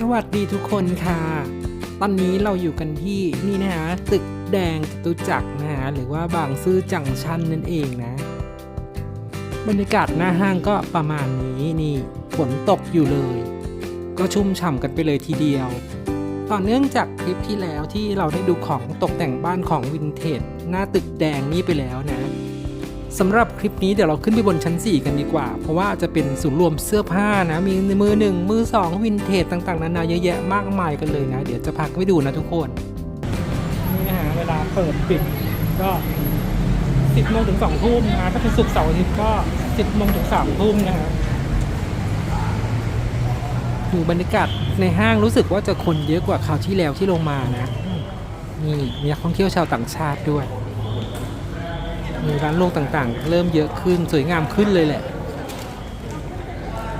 สวัสดีทุกคนค่ะ ตอนนี้เราอยู่กันที่นี่นะฮะตึกแดงจตุจักรนะฮะหรือว่าบางซื่อจังชันนั่นเองนะ บรรยากาศหน้าห้างก็ประมาณนี้นี่ฝนตกอยู่เลย ก็ชุ่มฉ่ำกันไปเลยทีเดียว ต่อเนื่องจากคลิปที่แล้วที่เราได้ดูของตกแต่งบ้านของวินเทจหน้าตึกแดงนี่ไปแล้วนะ สำหรับคลิปนี้เดี๋ยวเราขึ้นไปบนชั้น 4 กันดีกว่า เพราะว่าจะเป็นศูนย์รวมเสื้อผ้านะ มีมือหนึ่งมือสองวินเทจต่างๆ นานาเยอะแยะมากมายกันเลยนะ เดี๋ยวจะพาไปดูนะทุกคน นี่นะฮะเวลาเปิดปิดก็ 10โมงถึง2ทุ่มนะถ้าเป็นศุกร์เสาร์อาทิตย์ก็ 10โมงถึง3ทุ่มนะฮะดูบรรยากาศในห้างรู้สึกว่าจะคนเยอะกว่าคราวที่แล้วที่ลงมานะ นี่มีนักท่องเที่ยวชาวต่างชาติด้วย มีร้านโลกต่างๆ เริ่มเยอะขึ้นสวยงามขึ้นเลยแหละ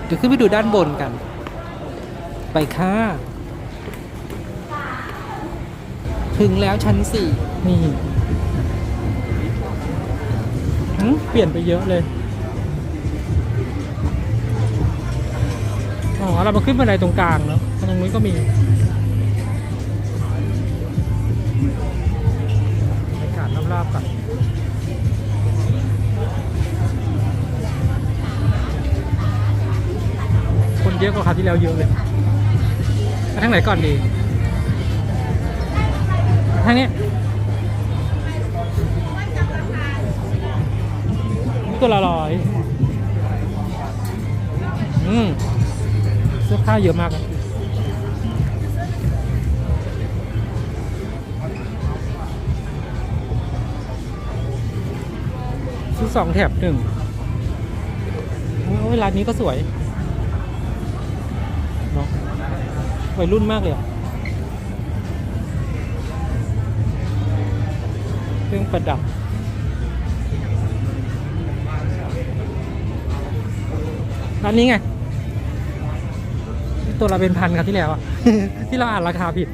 เดี๋ยวขึ้นไปดูด้านบนกัน ไปค่ะ ถึงแล้วชั้นสี่นี่เปลี่ยนไปเยอะเลย อ๋อ เรามาขึ้นบันไดตรงกลางเนาะตรงนี้ก็มีบรรยากาศรอบๆก่อน เยอะกว่าคราวที่แล้วเยอะเลยทางไหนก่อนดีทางนี้ ตัวละร้อยอืมเสื้อผ้าเยอะมากอะซื้อสองแถบหนึ่งโอ้ยร้านนี้ก็สวย วัยรุ่นมากเลยอะเครื่องประดับ ร้านนี้ไง ตัวละเป็นพันครับที่แล้วอะที่เราอ่านราคาผิด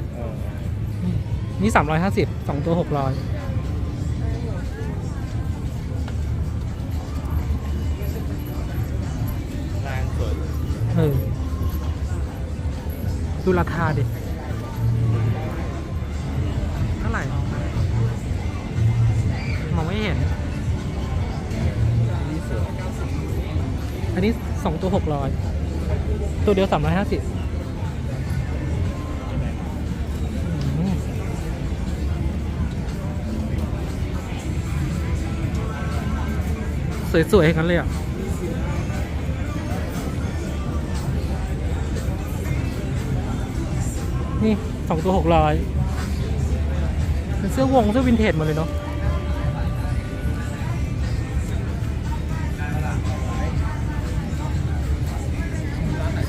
นี่สามร้อยห้าสิบสองตัวหกร้อย ดูราคาดิเท่าไหร่มองไม่เห็นออันนี้สองตัวหกร้อยตัวเดียวสามร้อยห้าสิบสวยๆกันเลยอะ สองตัวหกร้อยเป็นเสื้อวงเสื้อวินเทจหมดเลยเนาะ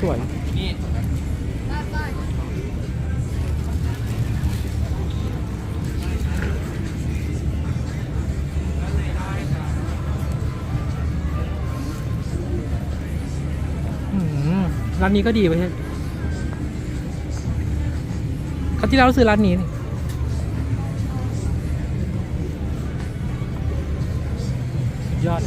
สวยร้านนี้ก็ดีไปเฮ้ย ราวที่แล้วเราซื้อร้านนี้นี่สุดยอด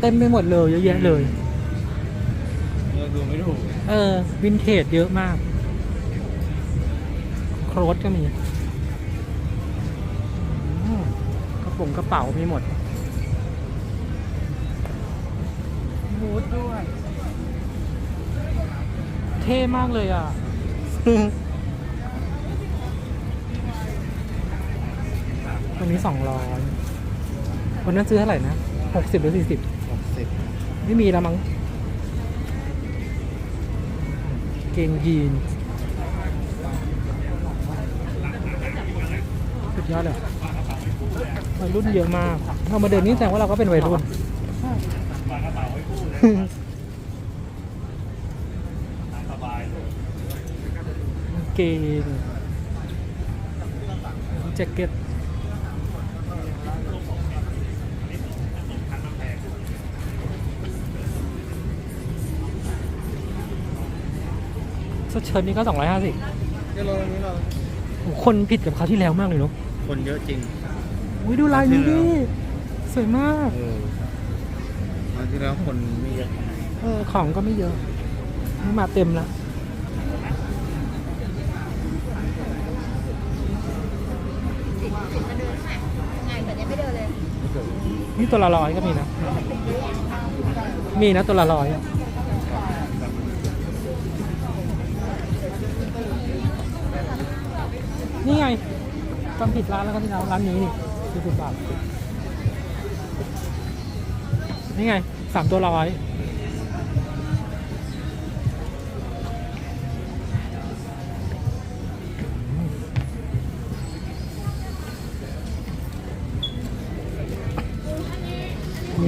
เต็มไปหมดเลยเยอะแยะเลย เราดูไม่ถูกเออ วินเทจเยอะมาก โครสก็มีอืมกระโป๋องกระเป๋ามีหมด บูทด้วย เท่มากเลยอะตัวนี้สองร้อยวันนั้นซื้อเท่าไหร่นะหกสิบหรือสี่สิบหกสิบไม่มีแล้วมั้งเกงยีนส์สุดยอดเลยวัยรุ่นเยอะมากเรามาเดินนี่แสดงว่าเราก็เป็นวัยรุ่น สบาย เกงแจ็คเก็ตเสื้อเชิ้ตนี่ก็สองร้อยห้าสิบเดี๋ยวเรานี้เราคนผิดกับเขาวที่แล้วมากเลยเนาะคนเยอะจริง อุ้ยดูลายนี้ดิสวยมาก เออคราวที่แล้วคนไม่เยอะ เออของก็ไม่เยอะนี่มาเต็มแล้ว สิบสิบมาเดินค่ะไงแต่ยังไม่เดินเลยนี่ตัวละร้อยก็มีนะ มีนะตัวละร้อยนี่ไงจำผิดร้านแล้วครับพี่น้องร้านนี้นี่สี่สิบบาท นี่ไงสามตัวร้อย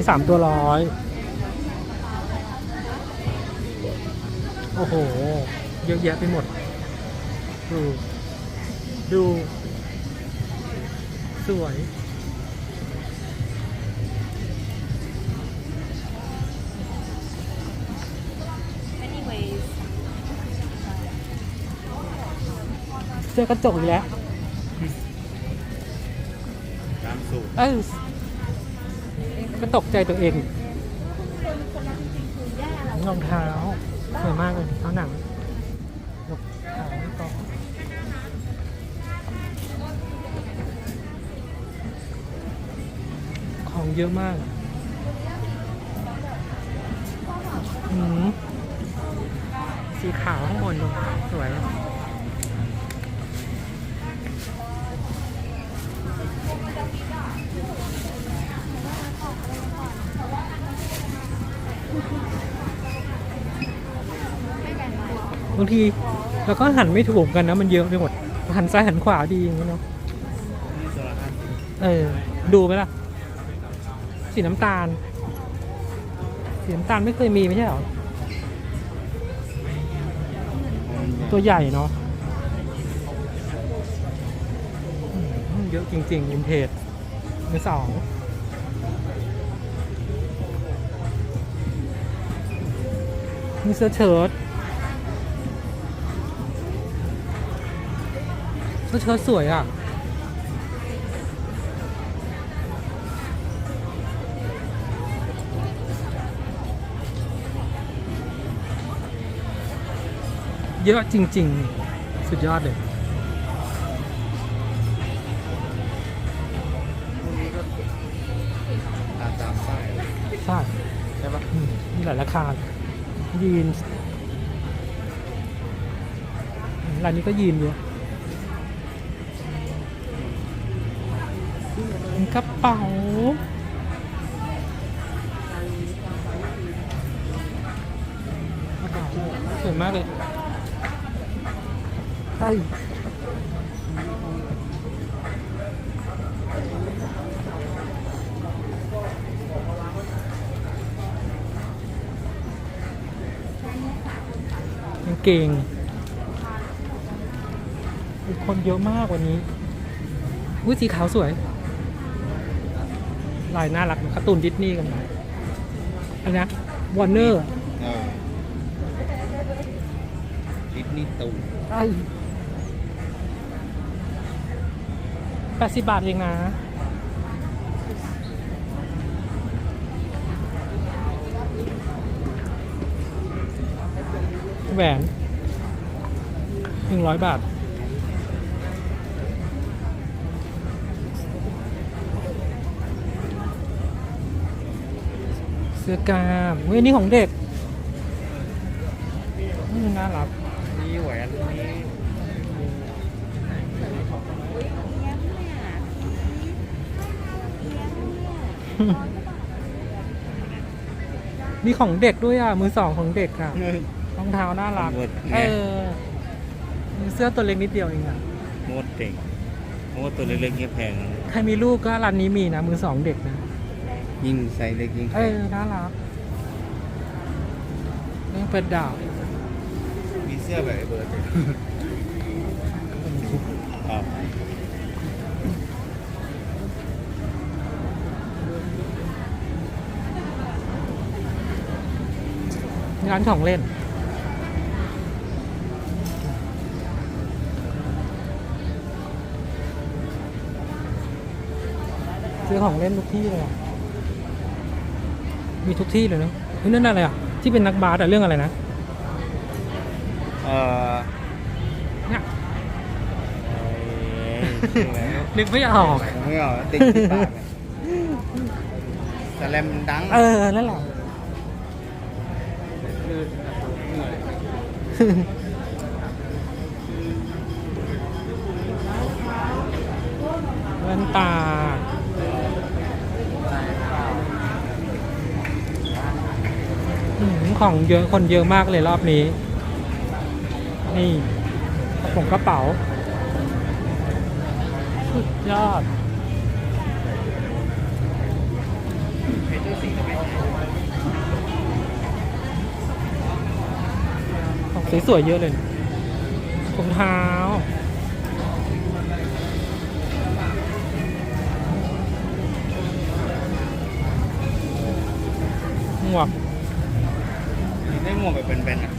สามตัวร้อย โอ้โห เยอะแยะไปหมด ดู ดู สวยเจอกระจกอีกแล้ว ตามสูตร เอ้ย ก็ตกใจตัวเองรองเท้าสวยมากเลยเท้าหนังรองเท้าต่อของเยอะมากสีขาวข้างบนดูสวย บางทีเราก็หันไม่ถูกกันนะ มันเยอะไปหมด หันซ้ายหันขวาดีอย่างนี้เนาะเออ ดูไหมล่ะ สีน้ำตาล สีน้ำตาลไม่เคยมีไม่ใช่หรอ ตัวใหญ่เนาะเยอะจริงๆอินเทจมือสอง มีเสื้อเชิ้ตเสื้อเชิ้ตสวยอะเยอะจริง ๆ สุดยอดเลยพวกนี้ก็ตามตามป้ายใช่ใช่ปะอืมมีหลายราคา ยีนร้านนี้ก็ยีนอยู่กระเป๋ากระเป๋าสวยมากเลยใช่ เกงคนเยอะมากวันนี้อุ้ยสีขาวสวย ลายน่ารักการ์ตูนดิสนีย์กันหน่อยอันนะวอร์เนอร์เออดิสนีย์ตูไอ้แปดสิบบาทเองนะ แหวนหนึ่งร้อยบาท เสื้อกล้ามเฮ้ยอันนี่ของเด็กนี่น่ารักนี่แหวนนี่มีของเด็กด้วยอะ มือสองของเด็กอะร องเท้าน่ารัก หมดเออมีเสื้อตัวเล็กนิดเดียวเองอะโมดเก่งโมดตัวเล็กๆเงี้ยแพงนะใครมีลูกก็ร้านนี้มีนะ มือสองเด็กนะ ยิ่งไซส์เล็กยิ่งแพเองอน่ารักเรื่องเป็นดาวมีเสื้อแบบไอ้เบิร์ดเลยครับร้านของเล่น ซื้อของเล่นทุกที่เลยอะมีทุกที่เลยเนอะเฮ้ยนั่นอะไรอะ ที่เป็นนักบาสอะเรื่องอะไรนะเอ่อเนี่ยเอ้ยชื่ออะไรวะนึกไม่ออกไม่ออกติดที่ปากเลยสแลมดังเออ นั่นแหละ แว่นตา อืม ของเยอะคนเยอะมากเลยรอบนี้ นี่ผมกระเป๋า สุดยอดของสวยๆเยอะเลยรองเท้าหมวก หมวกแบบเป็นๆอะ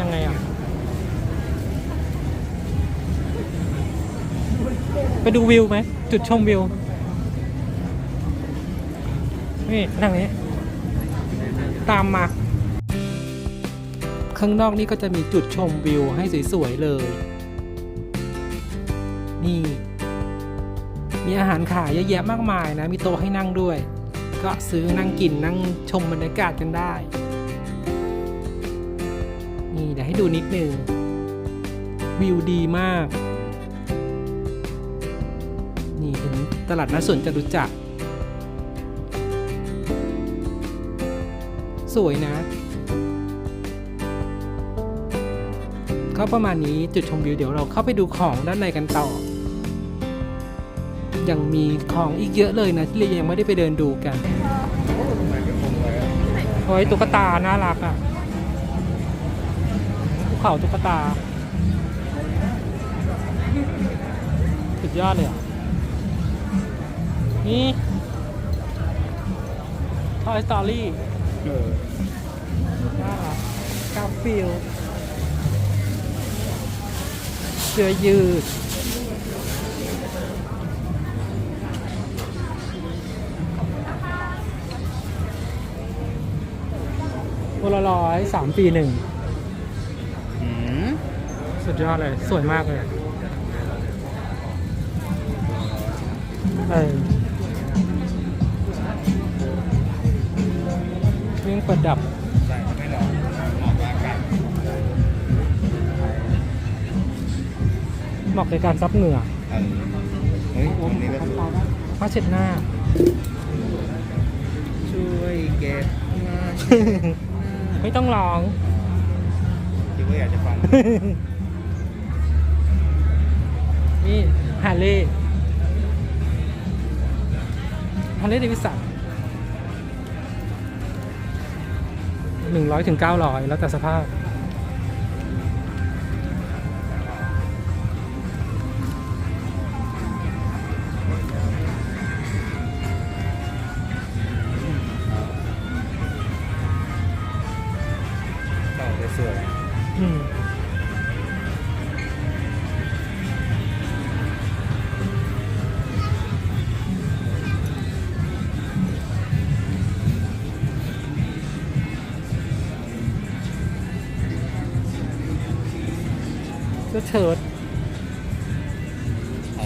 ยังไงอะ ไปดูวิวไหม จุดชมวิว นี่นั่งนี้ ตามมา ข้างนอกนี่ก็จะมีจุดชมวิวให้สวย ๆ เลย นี่ มีอาหารขายเยอะแยะมากมายนะ มีโต๊ะให้นั่งด้วย ก็ซื้อนั่งกินนั่งชมบรรยากาศกันได้ นี่เดี๋ยวให้ดูนิดนึง วิวดีมาก นี่ถึงตลาดนัดสวนจตุจักรสวยนะ ก็ประมาณนี้จุดชมวิวเดี๋ยวเราเข้าไปดูของด้านในกันต่อ ยังมีของอีกเยอะเลยนะ ที่เรายังไม่ได้ไปเดินดูกันโอ้ยตุ๊กตา น่ารักอะภูเขาตุ๊กตา สุดยอดเลยอะ นี่ Toy Story น่ารักกาฟิลเสื้อยืด ตัวละร้อยสามปีหนึ่งอืมสุดยอดเลย สวยมากเลยเออเครื่องประดับใส่ไม่หรอกเหมาะกับอากาศเหมาะในการซับเหงื่อเออเฮ้ยตรงนี้ก็สวยผ้าเช็ดหน้า ช่วยเก็บมา ไม่ต้องร้อง คิดว่าอยากจะฟัง นี่ฮาร์เลย์ฮาร์เลย์เดวิสันหนึ่งร้อยถึงเก้าร้อยแล้วแต่สภาพ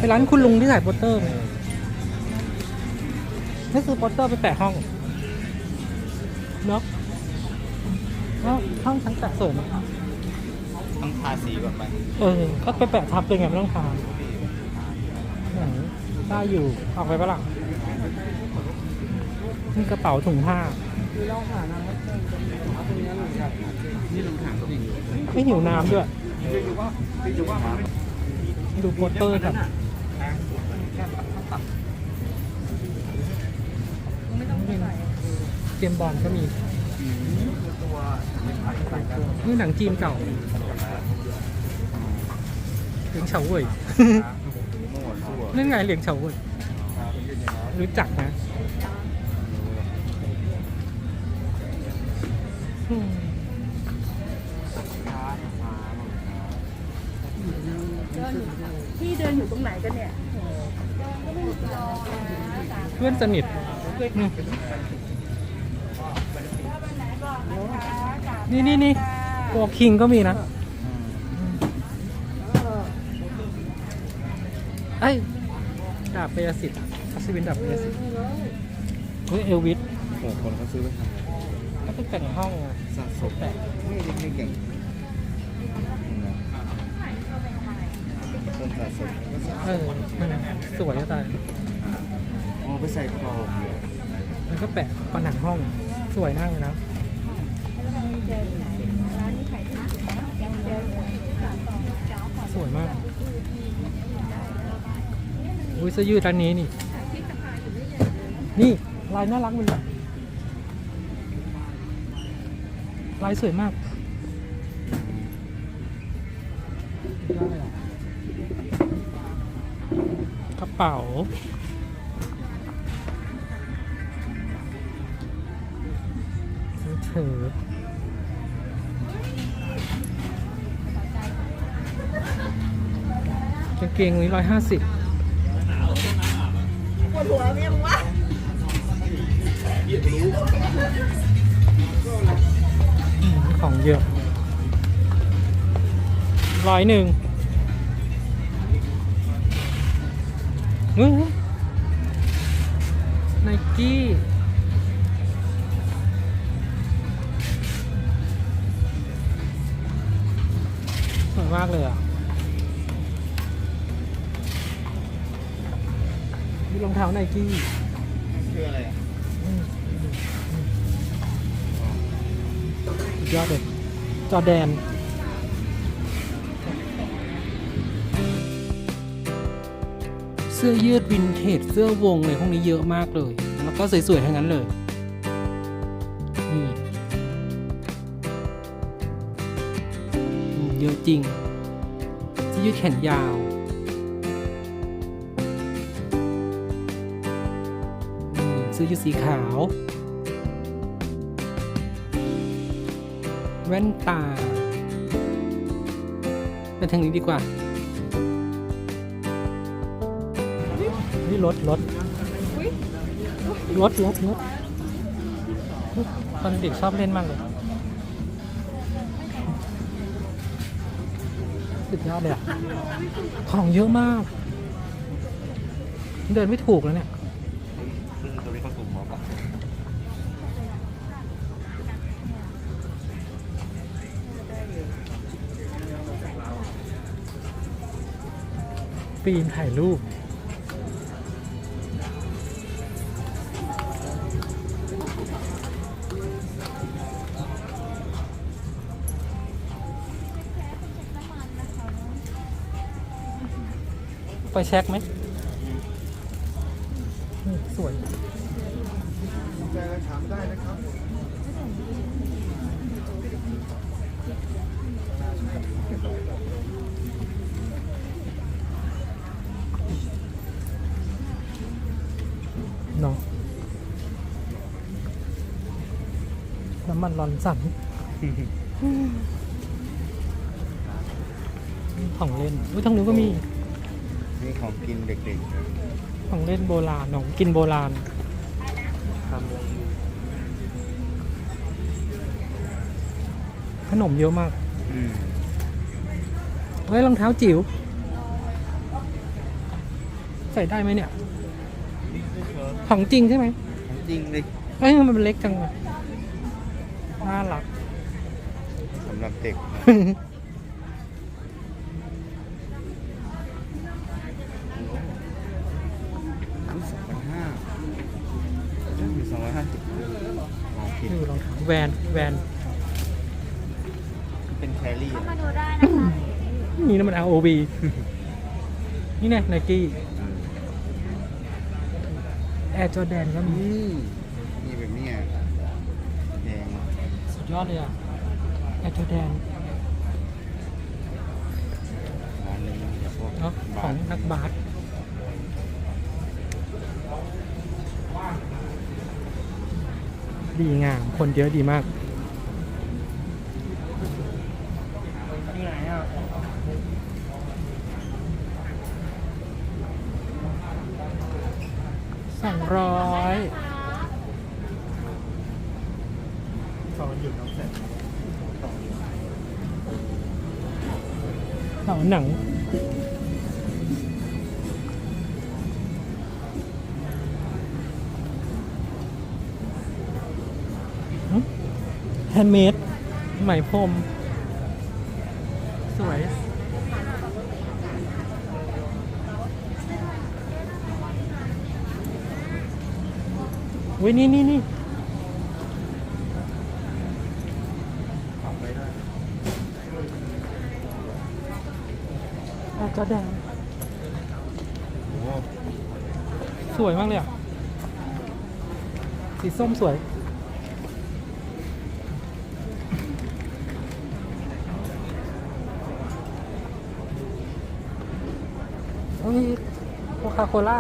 ไปร้านคุณลุงที่ถ่ายโปสเตอร์ไหมไม่ซื้อโปสเตอร์ไปแปะห้องเนาะเนาะห้องชั้นแปะสวยนะต้องทาสีก่อนไป เออ ก็ไปแปะทับเลยไงไม่ต้องทานไหนได้อยู่ออกไปปะล่ะนี่กระเป๋าถุงผ้านี่ลองถามจริงไม่หิวน้ำด้วยดูโปสเตอร์ครับ เกมบอลก็มีนี่หนังจีนเก่าเหลียงเฉาเว่ยนั่นไงเหลียงเฉาเว่ยรู้จักนะอืมเดินอยู่พี่เดินอยู่ตรงไหนกันเนี่ยเพื่อนสนิทอืม นี่นี่นี่โกคิงก็มีนะไอ้ยดาบเปยสิทธิ์อัศวินดาบเปยสิทธิ์เฮ้ยเอลวิสโอ้คนเขาซื้อไปทำอะไรก็ไปแต่งห้องอะสะสมแต่นี่ยังไม่เก่งคนสะสมก็สะเออมันสวยจะตายอ๋อไปใส่กรอบอยู่มันก็แปะผนังห้อง สวยมากเลยนะ สวยมากอุ้ยเสื้อยืดร้านนี้นี่ นี่ ลายน่ารักมันลายสวยมากกระเป๋า เกงนี้ร้อยห้าสิบปวดหัวเมียมึงวะของเยอะร้อยหนึ่งไนกี้สวยมากเลยอะ องเท้าไนกี้คืออะไรอะสุดยอดเลยจอแดนเสื้อยืดวินเทจเสื้อวงเลยพวกนี้เยอะมากเลย แล้วก็สวยๆทั้งนั้นเลยนี่อืมเยอะจริงเสื้อยืดแขนยาว อืมเสื้อยืดสีขาว แว่นตาไปทางนี้ดีกว่า นี่รถรถรถรถรถตอนเด็กชอบเล่นมากเลยสุดยอดเลยอะของเยอะมาก เดินไม่ถูกแล้วเนี่ย ปีนถ่ายรูปไปเช็คไหม สวยใจกถามได้นะครับ น้ำมันร้อนสั่นของเล่นอุ้ยทางนู้นก็มี นี่ของกินเด็กของเล่นโบราณของกินโบราณๆทำเลยขนมเยอะมากอืมเฮ้ยรองเท้าจิ๋ว ใส่ได้ไหมเนี่ย ของจริงใช่ไหมของจริงเลยเฮ้ยมันเล็กจังเลย น่ารักสำหรับเด็ก รู้สองพันห้ามีสองร้อยห้าสิบลองผิดดูรองเท้าแวนแวนเป็นแครี่อะมาดูได้นะคะนี่นั่นมัน ROB นี่ไงไนกี้แอร์จอแดนก็มี อืมนี่แบบเนี้ยแดง สุ ดยอดเลยอะแอร์จอแดนร้านนี้เดี๋ยวพวกเนาะของนักบาสดีงาม คนเยอะดีมาก แฮนด์เมดไหมพรมสวยวินี่นี่นี่อาจจะแดงโอ้โหสวยมากเลยอะ สีส้มสวย โอ้ยโคคาโคล่า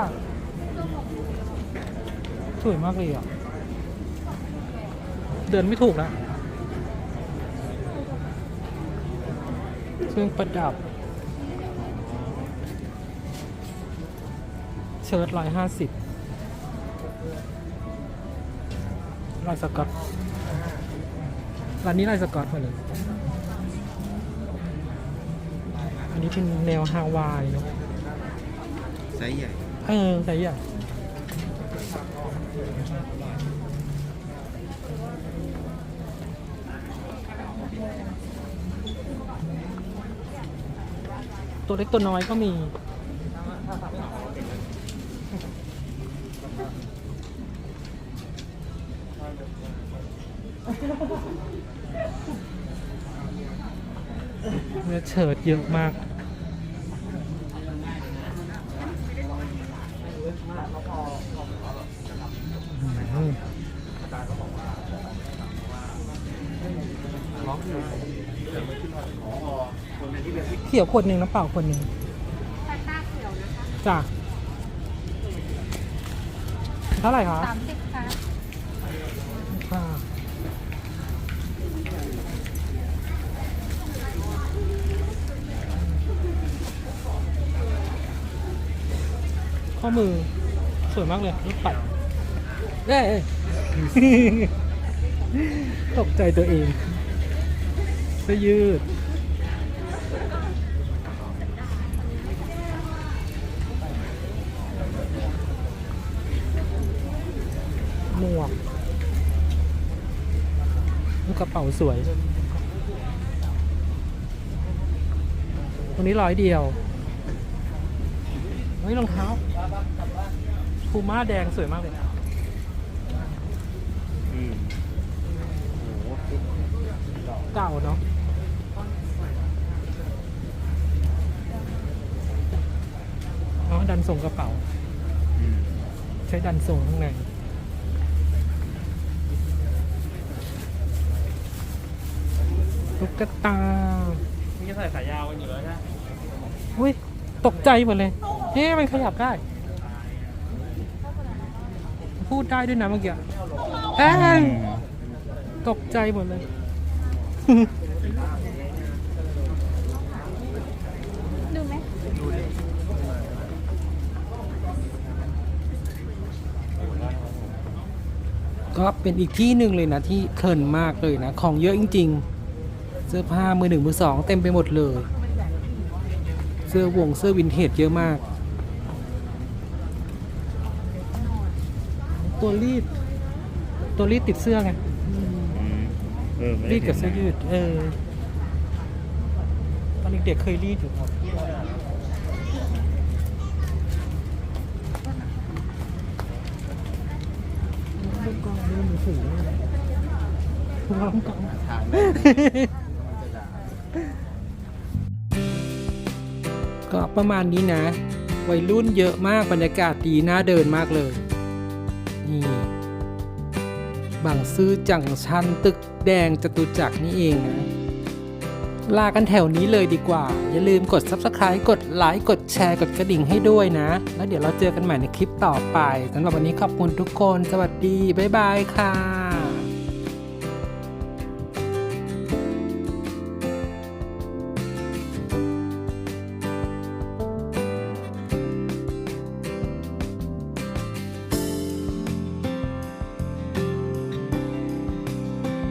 สวยมากเลยอะ เดินไม่ถูกนะเครื่องประดับ เชิ้ตร้อยห้าสิบลายสกอตร้านนี้ลายสกอตหมดเลย อันนี้เป็นแนวฮาวายเนาะ ไซส์ใหญ่ เออใส่ใหญ่ตัวเล็กตัวน้อยก็มี เนื้อเฉิดเยอะมาก อืม เขียวขวดหนึ่งน้ำเปล่าขวดหนึ่งแฟนตาเขียวนะคะจ้ะเท่าไหร่คะสามสิบค่ะค่ะข้อมือ สวยมากเลยลูกปัดเอ้ยตกใจตัวเองเสื้อยืดหมวกลูกกระเป๋าสวยตรงนี้ร้อยเดียวเฮ้ยรองเท้า พูม่าแดงสวยมากเลยอืมโอ้โหเก่าเนาะอ๋อดันส่งกระเป๋า อืมใช้ดันส่งข้างในตุ๊กตานี่จะใส่ขายาวกันอยู่แล้วใช่ไหมอุ้ยตกใจหมดเลยเอ๊ะมันขยับได้ พูดได้ด้วยนะเมื่อกี้เอ้ยตกใจหมดเลย ดูไหมก็เป็นอีกที่หนึ่งเลยนะที่เพลินมากเลยนะ ของเยอะจริง ๆ เสื้อผ้ามือหนึ่งมือสองเต็มไปหมดเลย เสื้อวงเสื้อวินเทจเยอะมาก ตัวรีด ตัวรีดติดเสื้อไงอืมเออไม่ไรีดกับเสื้อยืด เออ ตอนเด็กๆเคยรีดอยู่ครับลูกกองดูมือถือพร้อมกองถามแม่จะด่า ก็ประมาณนี้นะ วัยรุ่นเยอะมากบรรยากาศดีน่าเดินมากเลย นี่บางซื่อจังชันตึกแดงจตุจักรนี่เองนะลากันแถวนี้เลยดีกว่า อย่าลืมกด Subscribe กดไลค์กดแชร์กดกระดิ่งให้ด้วยนะ แล้วเดี๋ยวเราเจอกันใหม่ในคลิปต่อไปสำหรับวันนี้ขอบคุณทุกคน สวัสดี บ๊ายบายค่ะ